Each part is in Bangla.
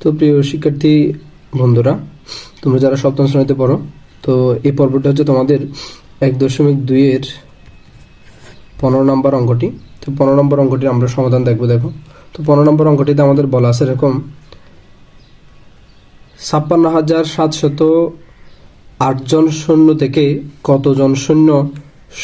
তো প্রিয় শিক্ষার্থী বন্ধুরা, তোমরা যারা সপ্তম শ্রেণীতে পড়ো, তো এই পর্বটা হচ্ছে তোমাদের এক দশমিক দুইয়ের পনেরো নম্বর অঙ্কটি। তো পনেরো নম্বর অঙ্কটির আমরা সমাধান দেখব, দেখো। তো পনেরো নম্বর অঙ্কটিতে আমাদের বলা আছে এরকম, ছাপ্পান্ন হাজার সাতশত আটজন সৈন্য থেকে কতজন সৈন্য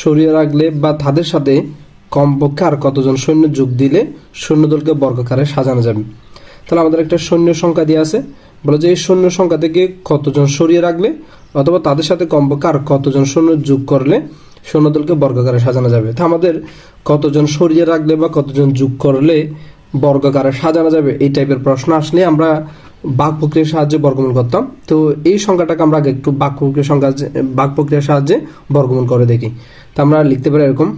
সরিয়ে রাখলে বা তাদের সাথে কমপক্ষে আর কতজন সৈন্য যোগ দিলে সৈন্যদলকে বর্গাকারে সাজানো যাবে? তাহলে আমাদের একটা সৈন্য সংখ্যা দিয়ে আছে। বলে যে এই সৈন্য সংখ্যা থেকে কতজন সরিয়ে রাখলে অথবা তাদের সাথে কমপক্ষে আর কতজন সৈন্য যোগ করলে সৈন্যদলকে বর্গাকারে সাজানো যাবে? তা আমাদের কতজন সরিয়ে রাখলে বা কতজন যোগ করলে বর্গাকারে সাজানো যাবে এই টাইপের প্রশ্ন আসলে আমরা বাক প্রক্রিয়ার সাহায্যে বর্গমূল করতাম। তো এই সংখ্যাটাকে আমরা আগে একটু বাক প্রক্রিয়ার সংখ্যা বাক প্রক্রিয়ার সাহায্যে বর্গমূল করে দেখি। তা আমরা লিখতে পারি এরকম,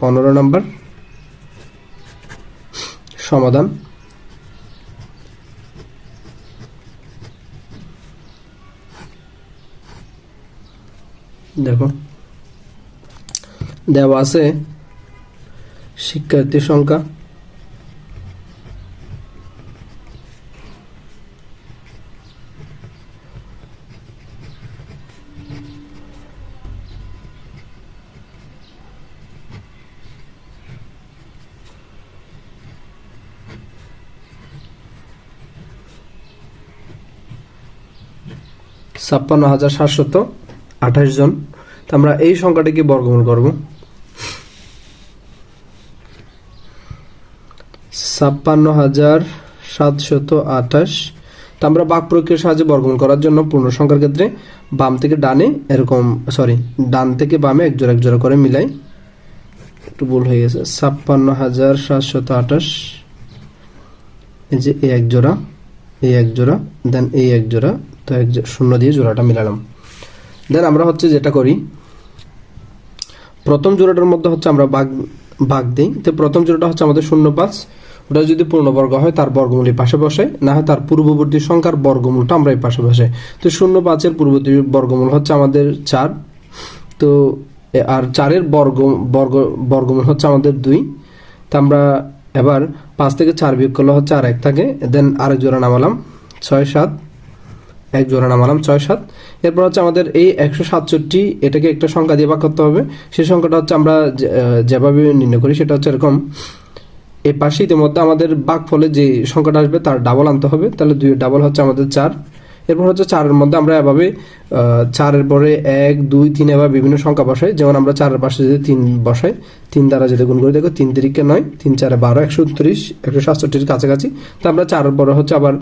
পনেরো নম্বর, সমাধান। দেখো। দেওয়া আছে শিক্ষার্থীর সংখ্যা। ছাপ্পান্ন হাজার সাতশত। আঠাশ জন। তো আমরা এই সংখ্যাটিকে বর্গমূল করব। ছাপ্পান্ন হাজার সাতশত আঠাশ। তো আমরা বাক প্রক্রিয়ার সাহায্যে বর্গমূল করার জন্য পূর্ণ সংখ্যার ক্ষেত্রে বাম থেকে ডানে এরকম সরি ডান থেকে বামে এক জোড়া এক জোড়া করে মিলাই। একটু ভুল হয়ে গেছে। ছাপ্পান্ন হাজার সাতশত আঠাশ। এই যে এই এক জোড়া এই এক জোড়া দেন এই এক জোড়া, তো এক শূন্য দিয়ে জোড়াটা মিলালাম। দেন আমরা হচ্ছে যেটা করি, প্রথম জোড়াটার মধ্যে হচ্ছে আমরা বাঘ ভাগ দিই। তো প্রথম জোড়াটা হচ্ছে আমাদের শূন্য পাঁচ। ওটা যদি পূর্ণবর্গ হয়, তার বর্গমূলের পাশে বসে। না হয় তার পূর্ববর্তী সংখ্যার বর্গমূলটা আমরা এই পাশে বসে। তো শূন্য পাঁচের পূর্ববর্তী বর্গমূল হচ্ছে আমাদের চার। তো আর চারের বর্গ বর্গ, বর্গমূল হচ্ছে আমাদের দুই। তো আমরা এবার পাঁচ থেকে চার বিয়োগ করলে হচ্ছে আর এক থাকে। দেন আরেক জোড়া নামালাম। ছয়, সাত। এক জোড়া নামালাম ছয় সাত। এরপর হচ্ছে আমাদের এই একশো সাতষট্টি, এটাকে একটা সংখ্যা দিয়ে বাক করতে হবে। সেই সংখ্যাটা হচ্ছে আমরা যেভাবে নির্ণয় করি সেটা হচ্ছে এরকম। এ পাশে ইতিমধ্যে আমাদের বাঘ ফলে যে সংখ্যাটা আসবে তার ডাবল আনতে হবে। তাহলে দুই ডাবল হচ্ছে আমাদের চার। এরপর হচ্ছে চারের মধ্যে আমরা এভাবে চারের পরে এক, দুই, তিন এবার বিভিন্ন সংখ্যা বসাই। যেমন আমরা চারের পাশে যদি তিন বসাই, তিন দ্বারা যদি গুণ করি, দেখো তিন তিরিকে নয়, তিন চারে বারো, একশো উনত্রিশ, একশো সাতষট্টির কাছাকাছি। তো আমরা চারের পরে হচ্ছে আবার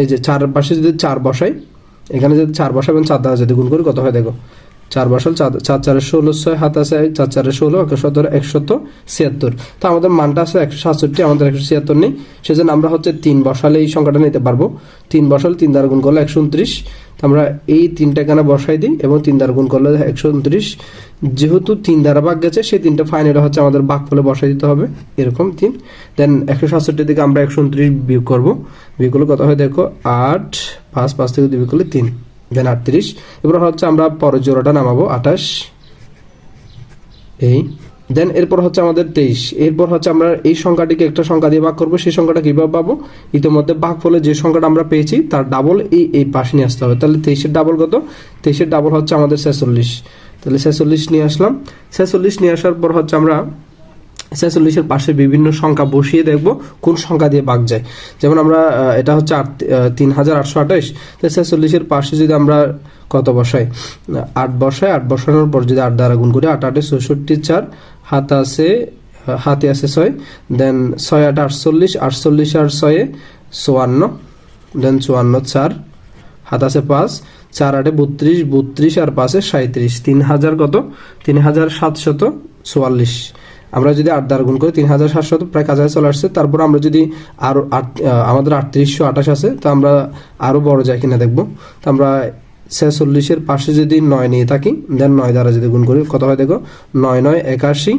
এই যে চারের পাশে যদি চার বসাই, এখানে যদি চার বসাই এবং চার দ্বারা যদি গুণ করি, কত হয় দেখো? চার বসাল, চার চার ষোলো, ছয় হাত আছে, চার চারে ষোলো একশো একশত ছিয়াত্তর। তো আমাদের মানটা আছে একশো সাতষট্টি, আমাদের একশো ছিয়াত্তর নেই। সেজন্য আমরা হচ্ছে তিন বসালে এই সংখ্যাটা নিতে পারব। তিন বসাল তিন দ্বার গুণ করলে একশো উনত্রিশ। তো আমরা এই তিনটা এখানে বসাই দিই এবং তিন দ্বারা গুণ করলে একশো উনত্রিশ। যেহেতু তিন দ্বারা ভাগ গেছে, সেই তিনটা ফাইনাল হচ্ছে আমাদের ভাগ ফলে বসাই দিতে হবে। এরকম তিন। দেন একশো সাতষট্টি থেকে আমরা একশো উনত্রিশ বিয়োগ করব। বিয়োগ করলে কত হয় দেখো? আট, পাঁচ পাঁচ থেকে দুই করলে তিন। দেন আটত্রিশ। এবার হচ্ছে আমরা পরের জোড়াটা নামাবো, আঠাশ। এই। দেন এরপর হচ্ছে আমাদের তেইশ। এরপর হচ্ছে আমরা এই সংখ্যাটিকে একটা সংখ্যা দিয়ে ভাগ করব, সেই সংখ্যাটা কীভাবে পাবো? ইতিমধ্যে ভাগ ফলে যে সংখ্যাটা আমরা পেয়েছি, তার ডাবল এই এই পাশে নিয়ে আসতে হবে। তাহলে তেইশের ডাবল কত? তেইশের ডাবল হচ্ছে আমাদের ছেচল্লিশ। তাহলে ছেচল্লিশ নিয়ে আসলাম। ছেচল্লিশ নিয়ে আসার পর হচ্ছে আমরা ছেচল্লিশের পাশে বিভিন্ন সংখ্যা বসিয়ে দেখব কোন সংখ্যা দিয়ে ভাগ যায়। যেমন আমরা এটা হচ্ছে আট তিন হাজার আটশো আঠাশ। তো ছেচল্লিশের পাশে যদি আমরা কত বসাই? আট বসাই, আট বসানোর পর যদি আট দ্বারা গুণ করি, আট আটে চৌষট্টি চার হাত আছে হাতে আছে ছয়, দেন ছয় আট আটচল্লিশ আটচল্লিশ আর ছয়ে চুয়ান্ন, দেন চুয়ান্ন চার হাত আছে পাঁচ, চার আটে বত্রিশ বত্রিশ আর পাঁচে সাঁত্রিশ তিন হাজার কত? তিন হাজার সাতশত চুয়াল্লিশ। আমরা যদি আট দ্বারা গুণ করি, তিন হাজার সাতশত প্রায় কাছাকাছি চলে আসছে। তারপর আমরা যদি আরও আট আমাদের আটত্রিশশো আঠাশ আছে, তো আমরা আরও বড় যায় কিনা দেখব। তো আমরা ছেচল্লিশের পাশে যদি নয় নিয়ে থাকি দেন নয় দ্বারা যদি গুণ করি, কত হয় দেখো? নয় নয় একাশি।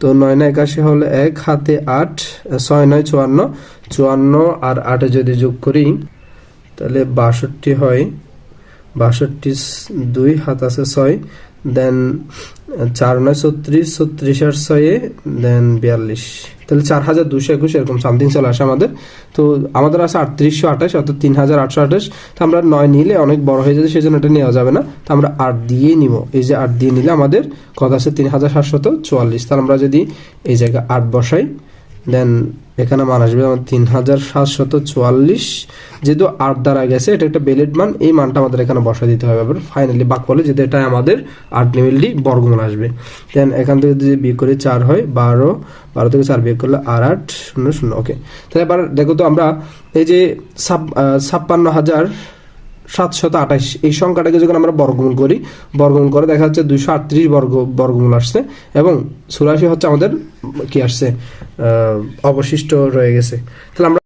তো নয় নয় একাশি হলে এক, হাতে আট, ছয় নয় চুয়ান্ন। চুয়ান্ন আর আটে যদি যোগ করি, তাহলে বাষট্টি হয়। বাষট্টি দুই, হাত আছে ছয়। দেন চার, নয়, ছত্রিশ ছত্রিশ আর ছয়ে দেন বিয়াল্লিশ। তাহলে চার হাজার দুশো একুশ, এরকম সামথিং চলে আসে আমাদের। তো আমাদের আছে আটত্রিশশো আঠাশ, অর্থাৎ তিন হাজার আটশো আঠাশ। তো আমরা নয় নিলে অনেক বড় হয়ে যাবে, সেই জন্য এটা নেওয়া যাবে না। তো আমরা আট দিয়েই নিব। এই যে আট দিয়ে নিলে আমাদের কত আছে? তিন হাজার সাতশত চুয়াল্লিশ। তাহলে আমরা যদি এই জায়গায় আট বসাই দেন এখানে মান আসবে আমার তিন হাজার সাতশত চুয়াল্লিশ। যেহেতু আট দ্বারা গেছে এটা একটা বেলেট মান এই মানটা আমাদের এখানে বসা দিতে হবে। আবার ফাইনালি বাক বলে যেহেতু এটা আমাদের আট নিমিলটি বর্গমূল আসবে। দেন এখান থেকে যদি বিয়োগ করে চার হয় বারো বারো থেকে চার বিয়োগ করলে আর আট শূন্য শূন্য ওকে তাহলে এবার দেখো তো আমরা এই যে আহ, ছাপ্পান্ন হাজার সাতশত আঠাশ। এই সংখ্যাটাকে যখন আমরা বর্গমূল করি, বর্গমূল করে দেখা যাচ্ছে দুইশো আটত্রিশ বর্গ, বর্গমূল আসছে এবং চুরাশি হচ্ছে আমাদের কি আসছে অবশিষ্ট রয়ে গেছে। তাহলে আমরা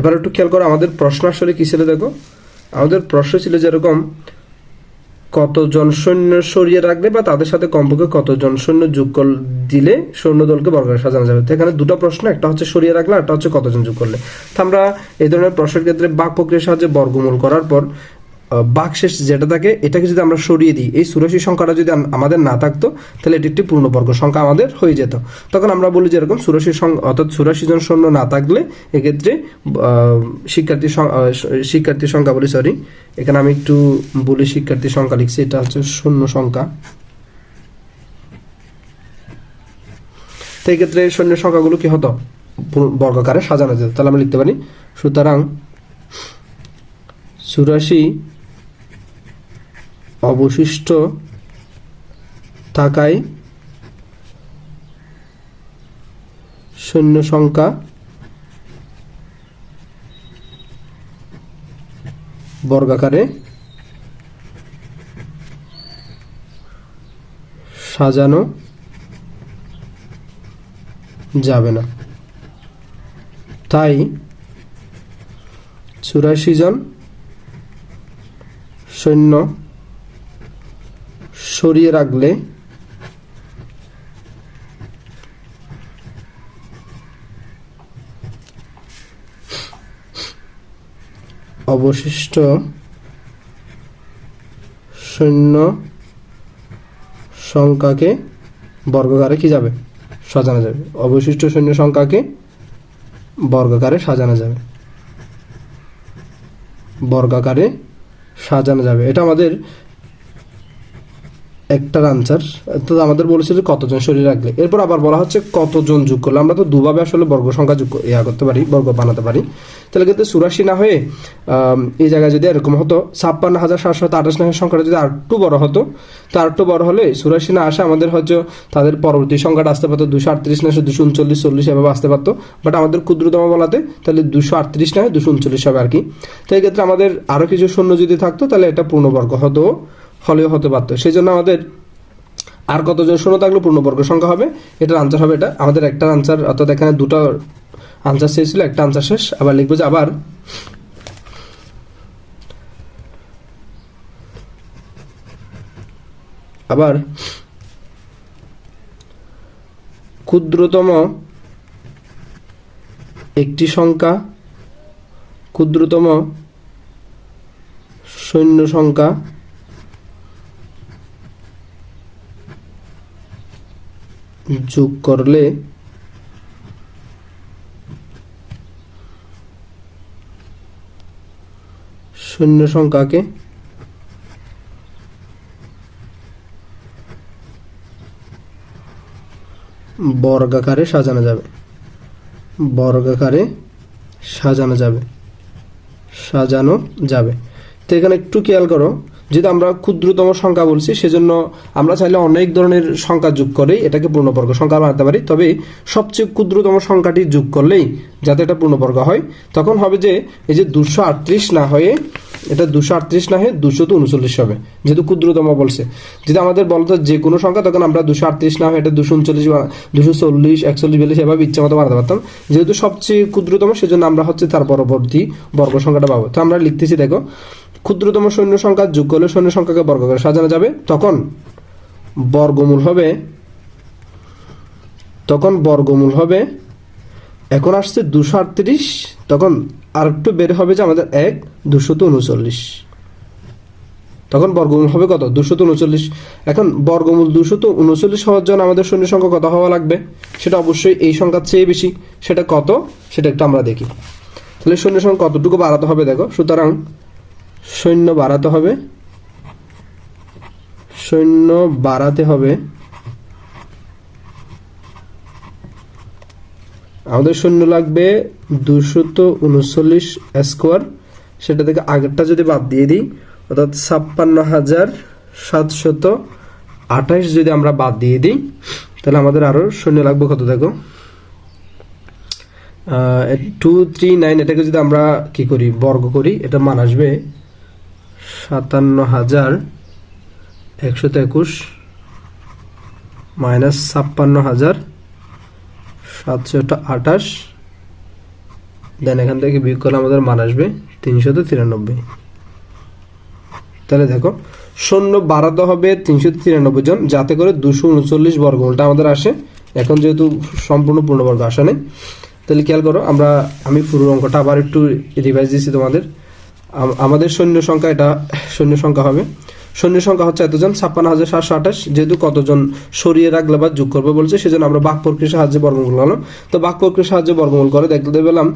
এবার একটু খেয়াল করো, আমাদের প্রশ্ন আসলে কি ছিল দেখো? আমাদের প্রশ্ন ছিল যেরকম, কতজন সৈন্য সরিয়ে রাখলে বা তাদের সাথে কমপক্ষে কতজন সৈন্য যোগ দিলে সৈন্যদলকে বর্গাকারে সাজানো যাবে? এখানে দুটো প্রশ্ন, একটা হচ্ছে সরিয়ে রাখলে একটা হচ্ছে কতজন যোগ করলে। তো আমরা এই ধরনের প্রশ্নের ক্ষেত্রে বাক প্রক্রিয়ার সাহায্যে বর্গমূল করার পর আহ, বাক শেষ যেটা থাকে এটাকে যদি আমরা সরিয়ে দিই এই চুরাশি সংখ্যাটা যদি আমাদের না থাকতো তাহলে এটি একটি পূর্ণবর্গ সংখ্যা আমাদের হয়ে যেত। তখন আমরা বলি যেরকম চুরাশি অর্থাৎ চুরাশি জন সৈন্য না থাকলে এক্ষেত্রে শিক্ষার্থী শিক্ষার্থীর সংখ্যা বলি সরি এখানে আমি একটু বলি শিক্ষার্থীর সংখ্যা লিখছি এটা হচ্ছে শূন্য সংখ্যা। তো এই ক্ষেত্রে শূন্য সংখ্যাগুলো কি হতো? বর্গাকারে সাজানো যেত। তাহলে আমরা লিখতে পারি সুতরাং চুরাশি অবশিষ্ট থাকায় সৈন্য সংখ্যা বর্গাকারে সাজানো যাবে না। তাই চুরাশি জন সৈন্য সরিয়ে রাখলে অবশিষ্ট সৈন্য সংখ্যাকে বর্গকারে কি যাবে? সাজানো যাবে। অবশিষ্ট সৈন্য সংখ্যাকে বর্গাকারে সাজানো যাবে। বর্গাকারে সাজানো যাবে। এটা আমাদের একটার আনসার তো আমাদের বলেছিল যে কতজন শরীর রাখলে। এরপর আবার বলা হচ্ছে কতজন যোগ করলে। আমরা তো দুভাবে আসলে বর্গ সংখ্যা যোগ ইয়া করতে পারি, বর্গ বানাতে পারি। তাহলে কিন্তু চুরাশি না হয়ে এই জায়গায় যদি এরকম হতো, ছাপ্পান্ন হাজার সাতশত আঠাশ না সংখ্যাটা যদি আরেকটু বড় হতো, তো আরেকটু বড় হলে চুরাশি না আসে আমাদের হয়তো তাদের পরবর্তী সংখ্যাটা আসতে পারতো দুশো আটত্রিশ না দুশো উনচল্লিশ, চল্লিশ এভাবে আসতে পারতো। বাট আমাদের ক্ষুদ্রতম বলাতে তাহলে দুশো আটত্রিশ না দুশো উনচল্লিশ হবে আর কি। তো এই ক্ষেত্রে আমাদের আরও কিছু শূন্য যদি থাকতো, তাহলে এটা পূর্ণবর্গ হতো। হলেও হতে পারতো। সেই জন্য আমাদের আর কতজন শূন্য থাকলে পূর্ণবর্গ সংখ্যা হবে, এটার আনসার হবে এটা। আমাদের একটা আনসার অর্থাৎ এখানে দুটো আনসার শেষ ছিল একটা আনসার শেষ। আবার লিখব যে আবার আবার ক্ষুদ্রতম একটি সংখ্যা, ক্ষুদ্রতম সৈন্য সংখ্যা যোগ করলে শূন্য সংখ্যাকে বর্গাকারে সাজানো যাবে। বর্গাকারে সাজানো যাবে। সাজানো যাবে। তো এখানে একটু খেয়াল করো যেহেতু আমরা ক্ষুদ্রতম সংখ্যা বলছি, সেজন্য আমরা চাইলে অনেক ধরনের সংখ্যা যোগ করেই এটাকে পূর্ণবর্গ সংখ্যা বানাতে পারি। তবে সবচেয়ে ক্ষুদ্রতম সংখ্যাটি যোগ করলেই যাতে এটা পূর্ণবর্গ হয়, তখন হবে যে এই যে দুশো আটত্রিশ না হয়ে, এটা দুশো আটত্রিশ না হয়ে দুশো তো উনচল্লিশ হবে, যেহেতু ক্ষুদ্রতম বলছে। যদি আমাদের বলতো যে কোনো সংখ্যা, তখন আমরা দুশো আটত্রিশ না হয়ে এটা দুশো উনচল্লিশ দুশো চল্লিশ, একচল্লিশ, বিয়াল্লিশ এভাবে ইচ্ছা মতো বানাতে পারতাম। যেহেতু সবচেয়ে ক্ষুদ্রতম, সেজন্য আমরা হচ্ছে তার পরবর্তী বর্গ সংখ্যাটা পাবো। তো আমরা লিখতেছি, দেখো ক্ষুদ্রতম সৈন্য সংখ্যা যোগ করলে সৈন্য সংখ্যাকে বর্গ করে সাজানো যাবে। তখন বর্গমূল হবে, তখন বর্গমূল হবে, এখন আসছে দুশো আটত্রিশ, তখন আর একটু বের হবে যে আমাদের এক, দুশো তো উনচল্লিশ। তখন বর্গমূল হবে কত? দুশত উনচল্লিশ। এখন বর্গমূল দুশত উনচল্লিশ হওয়ার জন্য আমাদের শূন্য সংখ্যা কত হওয়া লাগবে? সেটা অবশ্যই এই সংখ্যার চেয়ে বেশি। সেটা কত? সেটা একটু আমরা দেখি। তাহলে শূন্য সংখ্যা কতটুকু বাড়াতে হবে দেখো? সুতরাং সৈন্য বাড়াতে হবে। সৈন্য বাড়াতে হবে। আমাদের সৈন্য লাগবে দুশত উনচল্লিশ স্কোয়ার। সেটা থেকে আগেরটা যদি বাদ দিয়ে দিই, অর্থাৎ ছাপ্পান্ন হাজার সাতশত আঠাশ যদি আমরা বাদ দিয়ে দিই, তাহলে আমাদের আরও সৈন্য লাগবে কত দেখো? টু থ্রি নাইন এটাকে যদি আমরা কি করি, বর্গ করি, এটা মান আসবে সাতান্ন হাজার একশত একুশ মাইনাস ছাপ্পান্ন হাজার সাতশোটা আঠাশ। দেন এখান থেকে বিয়োগ করলে আমাদের মান আসবে তিনশত তিরানব্বই। তাহলে দেখো, শূন্য বাড়াতে হবে তিনশো তিরানব্বই জন, যাতে করে দুশো উনচল্লিশ বর্গমূলটা আমাদের আসে। এখন যেহেতু সম্পূর্ণ পূর্ণবর্গ আসে নাই, তাহলে খেয়াল করো, আমরা, আমি পুরো অঙ্কটা আবার একটু রিভাইজ দিচ্ছি তোমাদের। আমাদের সৈন্য সংখ্যা এটা, সৈন্য সংখ্যা হবে। সৈন্য সংখ্যা হচ্ছে এতজন, ছাপ্পান্ন হাজার সাতশো আঠাশ। যেহেতু কতজন সরিয়ে রাখলে বা যোগ করবে বলছে, সেজন্য আমরা বাক প্রক্রিয়ার সাহায্যে বর্গমূল করলাম। তো বাক প্রক্রিয়ার সাহায্যে বর্গমূল করে, দেখতে পেলাম,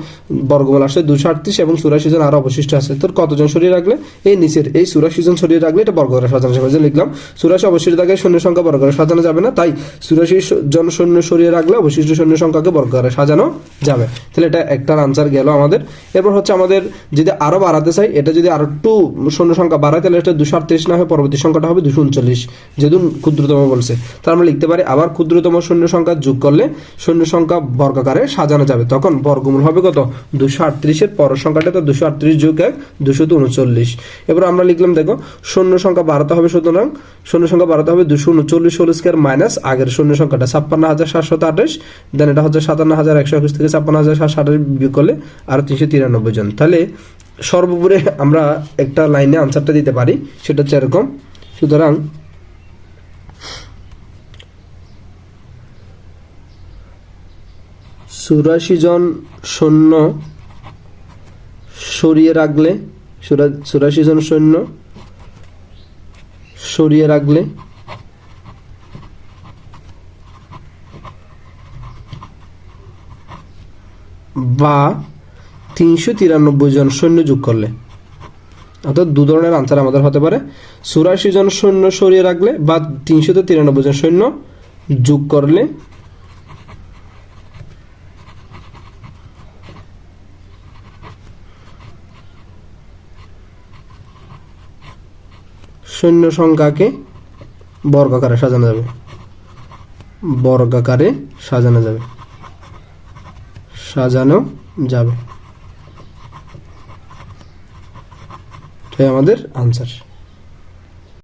বর্গমূল আসে দুশো আটত্রিশ এবং চুরাশি জন আরও অবশিষ্ট আছে। তো কতজন সরিয়ে রাখলে? এই নিচের, এই চুরাশি জন সরিয়ে রাখলে এটা বর্গ করে সাজানো যাবে। লিখলাম, চুরাশি অবশিষ্ট থাকে, সৈন্য সংখ্যা বর্গ করে সাজানো যাবে না। তাই চুরাশি জন শূন্য সরিয়ে রাখলে অবশিষ্ট সৈন্য সংখ্যাকে বর্গ করে সাজানো যাবে। তাহলে এটা একটার আনসার গেল আমাদের। এরপর হচ্ছে আমাদের যদি আরও বাড়াতে চাই, এটা যদি আরও একটু শূন্য সংখ্যা বাড়ায়, তাহলে এটা দুশো আটত্রিশ না হয়, পরবর্তী সংখ্যাটা হবে দুশো উনচল্লিশ। যেহেতু ক্ষুদ্রতম বলছে। তার আমরা লিখতে পারি, আবার ক্ষুদ্রতম শূন্য সংখ্যা যোগ করলে শূন্য সংখ্যা বর্গাকারে সাজানো যাবে। তখন বর্গমূল হবে কত? দুশো আটত্রিশের পরের সংখ্যাটা তো দুশো আটত্রিশ যোগ এক, দুশো উনচল্লিশ। এবার আমরা লিখলাম, দেখো, শূন্য সংখ্যা বাড়াতে হবে সুতরাং, শূন্য সংখ্যা বাড়াতে হবে দুশো উনচল্লিশ হোল স্কোয়ার মাইনাস আগের শূন্য সংখ্যাটা ছাপ্পান্ন হাজার সাতশত আঠাশ দেন এটা হচ্ছে সাতান্ন হাজার একশো একুশ থেকে ছাপ্পান্ন, হাজার সাতশো আঠাশ করলে আরও তিনশো তিরানব্বই জন। তাহলে সর্বোপরি আমরা একটা লাইনে আনসারটা দিতে পারি, সেটা হচ্ছে এরকম। সুতরাং চুরাশি জন সৈন্য সরিয়ে রাখলে চুরাশি জন সৈন্য সরিয়ে রাখলে বা তিনশো তিরানব্বই জন সৈন্য যোগ করলে। অর্থাৎ দু ধরনের আনসার আমাদের হতে পারে। চুরাশি জন সৈন্য সরিয়ে রাখলে বা তিনশো তিরানব্বই জন সৈন্য যোগ করলে। সৈন্য সংখ্যাকে বর্গাকারে সাজানো যাবে। বর্গাকারে সাজানো যাবে। সাজানো যাবে। এটাই আমাদের আনসার